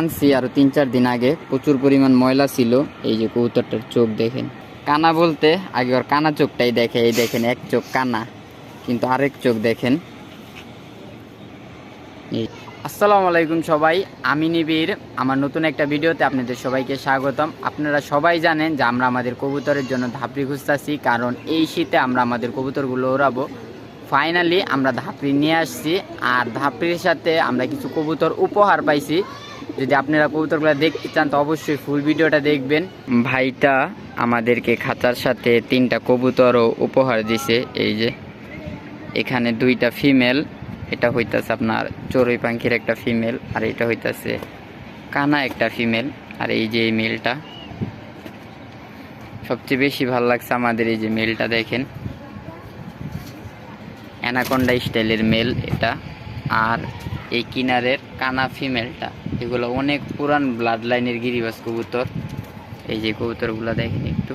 আনছি আরও তিন চার দিন আগে। প্রচুর পরিমাণ ময়লা ছিল। এই যে কবুতরটার চোখ দেখেন। কানা বলতে, আগে ওর কানা চোখটাই দেখে, এই দেখেন এক চোখ কানা, কিন্তু আরেক চোখ দেখেন। এই। আসসালামু আলাইকুম সবাই, আমি নিবির আমার নতুন একটা ভিডিওতে আপনাদের সবাইকে স্বাগতম। আপনারা সবাই জানেন যে আমরা আমাদের কবুতরের জন্য ধাপড়ি খুঁজতেছি, কারণ এই শীতে আমরা আমাদের কবুতরগুলো ওড়াবো। ফাইনালি আমরা ধাপড়ি নিয়ে আসছি। আর ধাপড়ির সাথে আমরা কিছু কবুতর উপহার পাইছি। যদি আপনারা কবুতরগুলো দেখতে চান, তো অবশ্যই ফুল ভিডিওটা দেখবেন। ভাইটা আমাদেরকে খাঁচার সাথে তিনটা কবুতরও উপহার দিছে। এই যে, এখানে দুইটা ফিমেল এটা হইতাছে আপনার চড়ুই পাখির একটা ফিমেল আর এটা হইতাছে কানা একটা ফিমেল আর এই যে এই মেলটা সবচেয়ে বেশি ভালো লাগছে আমাদের এই যে মেলটা দেখেন। অ্যানাকন্ডা স্টাইলের মেল এটা, আর এই কিনারের কানা ফিমেলটা। এগুলো অনেক পুরান ব্লাড লাইনের গিরিবাস কবুতর। এই যে কবুতরগুলো দেখেন একটু।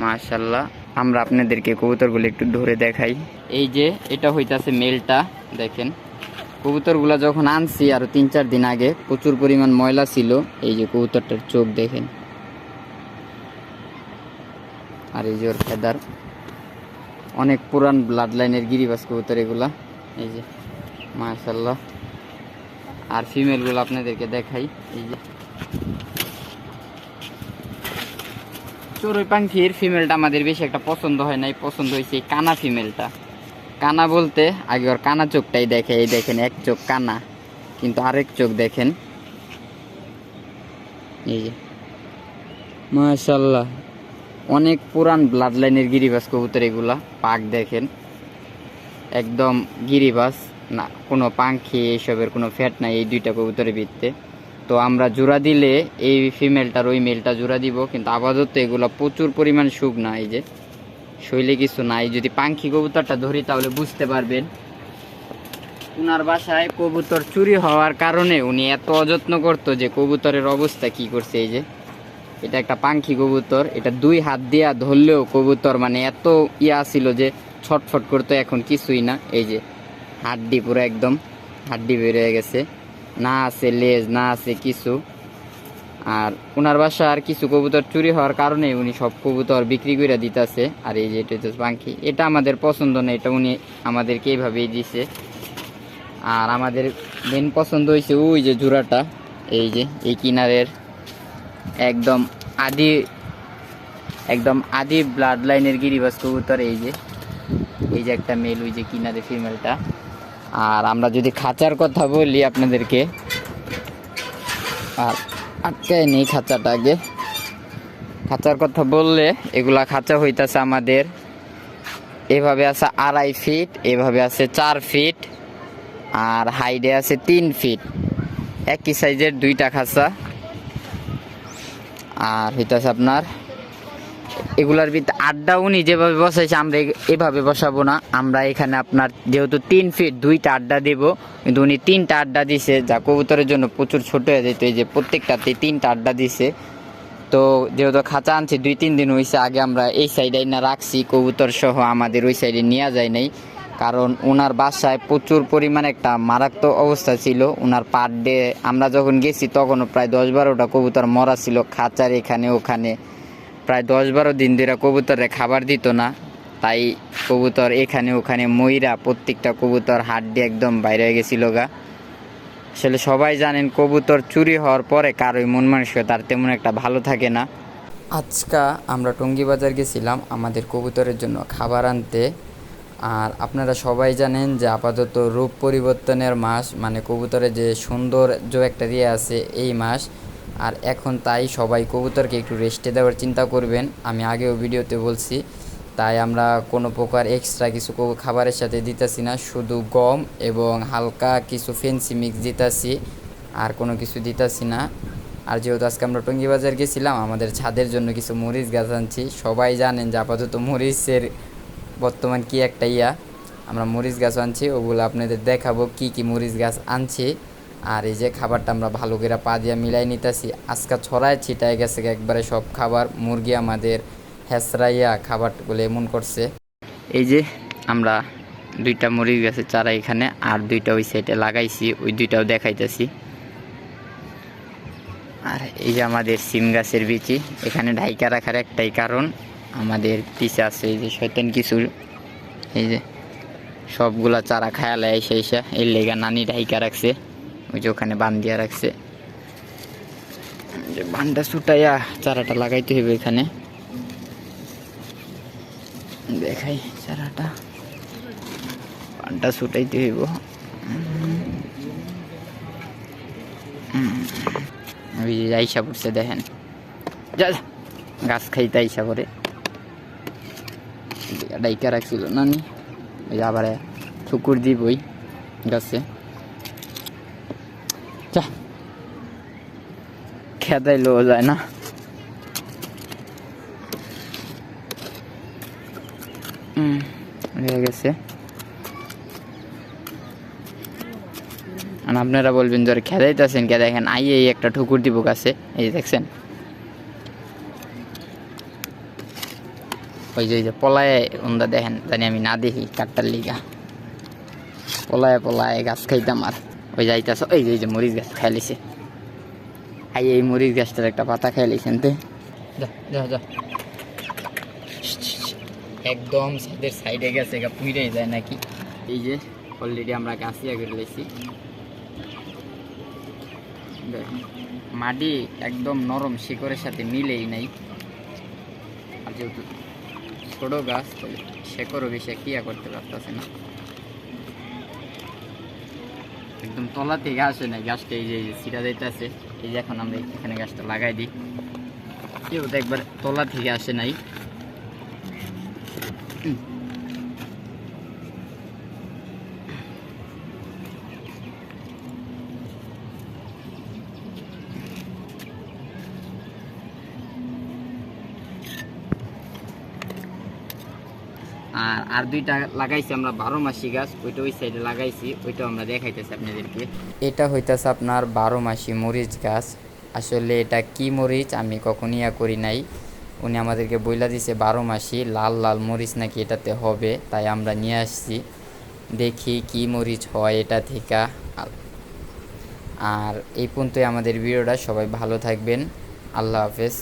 মাশাল্লাহ আমরা আপনাদেরকে কবুতরগুলো একটু ধরে দেখাই। এই যে এটা হইতাছে মেলটা, দেখেন। কবুতরগুলো যখন আনছি আরও তিন চার দিন আগে, প্রচুর পরিমাণ ময়লা ছিল। এই যে কবুতরটার চোখ দেখেন। আর এই যে ওর ফেদার। অনেক পুরান ব্লাড লাইনের গিরিবাস কবুতর এগুলা। এই যে মাশাল্লাহ আর ফিমেলগুলো আপনাদেরকে দেখাই, এই যে। চড়ুই পাখির ফিমেলটা আমাদের বেশি একটা পছন্দ হয় নাই পছন্দ হয়েছে এই কানা ফিমেলটা কানা বলতে, আগে ওর কানা চোখটাই দেখে, এই দেখেন, এক চোখ কানা, কিন্তু আরেক চোখ দেখেন। এই যে মাশাল্লাহ অনেক পুরান ব্লাড লাইনের গিরিবাস কবুতর এগুলা, পাক দেখেন। একদম গিরিবাস, না, কোনো পাখি, এইসবের কোনো ফ্যাট নাই এই দুইটা কবুতরের ভিত্তে তো আমরা জোড়া দিলে এই ফিমেলটার ওই মেলটা জোড়া দিব, কিন্তু আপাতত এগুলো প্রচুর পরিমাণ সুখ না, এই যে। শৈলে কিছু নাই, যদি পাখি কবুতরটা ধরি তাহলে বুঝতে পারবেন উনার বাসায় কবুতর চুরি হওয়ার কারণে উনি এত অযত্ন করতো যে কবুতরের অবস্থা কি করছে, এই যে। এটা একটা পাখি কবুতর, এটা দুই হাত দিয়া ধরলেও কবুতর মানে এত ইয়া ছিল যে ছটফট করতো এখন কিছুই না। এই যে হাড্ডি পুরো একদম, হাড্ডি বের হয়ে গেছে। না আছে লেজ, না আছে কিছু। আর ওনার বাসা আর কিছু কবুতর চুরি হওয়ার কারণে উনি সব কবুতর বিক্রি করে দিতেছে। আর এই যে এটা পাখি, এটা আমাদের পছন্দ না, এটা উনি আমাদেরকে এইভাবেই দিছে। আর আমাদের মেন পছন্দ হয়েছে ওই যে জোড়াটা, এই যে এই কিনারের। একদম আদি একদম আদি ব্লাড লাইনের গিরিবাস কবুতর এই যে। এই যে একটা মেল ওই যে কিনারে ফিমেলটা আর আমরা যদি খাঁচার কথা বলি আপনাদেরকে, আর আটকায় নেই খাঁচাটা আগে। খাঁচার কথা বললে এগুলা খাঁচা হইতাছে আমাদের। এভাবে আছে আড়াই ফিট এভাবে আছে চার ফিট আর হাইডে আছে তিন ফিট একই সাইজের দুইটা খাঁচা। আর হইতাছে আপনার এগুলার ভিতরে আড্ডা উনি যেভাবে বসাইছে, আমরা এভাবে বসাবো না। আমরা এখানে আপনার যেহেতু তিন ফিট, দুইটা আড্ডা দেব। কিন্তু উনি তিনটা আড্ডা দিছে, যা কবুতরের জন্য প্রচুর ছোট হয়ে যেত, এই যে প্রত্যেকটাতে তিনটা আড্ডা দিছে। তো যেহেতু খাঁচা আনছি, দুই, তিন দিন হয়েছে আগে আমরা এই সাইডে না রাখছি কবুতর সহ আমাদের ওই সাইডে নেওয়া যায় নাই। কারণ ওনার বাসায় প্রচুর পরিমাণে একটা মারাত্মক অবস্থা ছিল। ওনার পার ডে আমরা যখন গেছি, তখনও প্রায় দশ বারোটা কবুতর মরা ছিল। খাঁচার এখানে, ওখানে। প্রায় দশ বারো দিন ধরে কবুতরে খাবার দিত না। তাই কবুতর এখানে, ওখানে ময়রা প্রত্যেকটা কবুতর হাড্ডি একদম বাইরে হয়ে গেছিল গা। আসলে সবাই জানেন কবুতর চুরি হওয়ার পরে কারোই মন মানসিকতা তার তেমন একটা ভালো থাকে না। আজকা আমরা টঙ্গি বাজার গেছিলাম, আমাদের কবুতরের জন্য খাবার আনতে। আর আপনারা সবাই জানেন যে আপাতত রূপ পরিবর্তনের মাস মানে কবুতরের যে সৌন্দর্য একটা দিয়ে আছে এই মাস। আর এখন তাই সবাই কবুতরকে একটু রেস্টে দেওয়ার চিন্তা করবেন। আমি আগেও ভিডিওতে বলছি, তাই আমরা কোনো প্রকার এক্সট্রা কিছু খাবারের সাথে দিতেছি না, শুধু গম এবং হালকা কিছু ফেন্সি মিক্স দিতেছি, আর কোনো কিছু দিতেছি না। আর যেহেতু আজকে আমরা টঙ্গি বাজার গেছিলাম, আমাদের ছাদের জন্য কিছু মরিচ গাছ আনছি। সবাই জানেন যে আপাতত মরিচের বর্তমান কি একটা ইয়া? আমরা মরিচ গাছ আনছি, ওগুলো আপনাদের দেখাবো কি কি মরিচ গাছ আনছি। আর এই যে খাবারটা আমরা ভালো করে পা দিয়ে মিলাই নিতেছি। আজকে ছড়ায় ছিটায় গেছে একবারে সব খাবার। মুরগি আমাদের হেসরাইয়া খাবারগুলো এমন করছে। এই যে আমরা দুইটা মরিচ গাছের চারা এখানে, আর দুইটা ওই সাইডে লাগাইছি, ওই দুইটাও দেখাইতেছি। আর এই যে আমাদের সিম গাছের বিচি, এখানে ঢাইকা রাখার একটাই কারণ। আমাদের পিছে আছে এই যে শয়তান কিছু, এই যে সবগুলা চারা খায়ালে এসে এসে এই লেগা নানি ঢাইকা রাখছে, ওই যে ওখানে বান দিয়া রাখছে। যে বানটা ছুটাইয়া চারাটা লাগাইতে হবে এখানে। দেখাই চারাটা। বানটা ছুটাইতে হইব। ওই যে আইসা পড়ছে দেখেন। যা গাছ খাইতে আইসা পরে ডাইকা রাখছিল। নানি ওই আবার ঠুকুর দিব ওই গাছে। যা। খেদাইলো যায় না। হয়ে গেছে। আর আপনারা বলবেন যে খেদাইতেছেন কে? দেখেন আই এই একটা ঠুকুর দিব গাছে। এই দেখছেন? ওই যে ওই যে পলায় ওন্দা দেখেন জানি আমি না দেখি কাটটার লিগা। পলায় পলায় গাছ খাইতাম আর ওই যাইতাছ ওই যে ওই যে মরিচ গাছ খাইলিছে আই এই মরিচ গাছটার একটা পাতা খাইলিছেন তে। যা যা একদম ছাদের সাইডে গেছে গা পুইরে যায় নাকি। এই যে অলরেডি আমরা গাছিয়া করে লেছি। মাটি একদম নরম শিকড়ের সাথে মিলেই নাই। আর যেহেতু ছোট গাছ, তো শেকড়ও বেশি ক্রিয়া করতে পারতেছে না। একদম তলা থেকে আসে না গাছটা, এই যে ছিটা যাইতেছে। এই যে এখন আমরা এখানে গাছটা লাগাই দিই। কেউ তো একবার তলা থেকে আসে নাই। আর আর দুইটা লাগাইছি আমরা বারো মাসি গাছ, ওইটা ওই সাইডে লাগাইছি ওইটা আমরা দেখাইতেছি আপনাদেরকে। এটা হইতাছে আপনার বারো মাসি মরিচ গাছ। আসলে এটা কি মরিচ আমি কখনো ইয়া করি নাই। উনি আমাদেরকে বইলা দিছে বারো মাসি লাল লাল মরিচ নাকি এটাতে হবে, তাই আমরা নিয়ে আসছি। দেখি কি মরিচ হয় এটা থেকে। আর এই পর্যন্তই আমাদের ভিডিওটা, সবাই ভালো থাকবেন। আল্লাহ হাফেজ।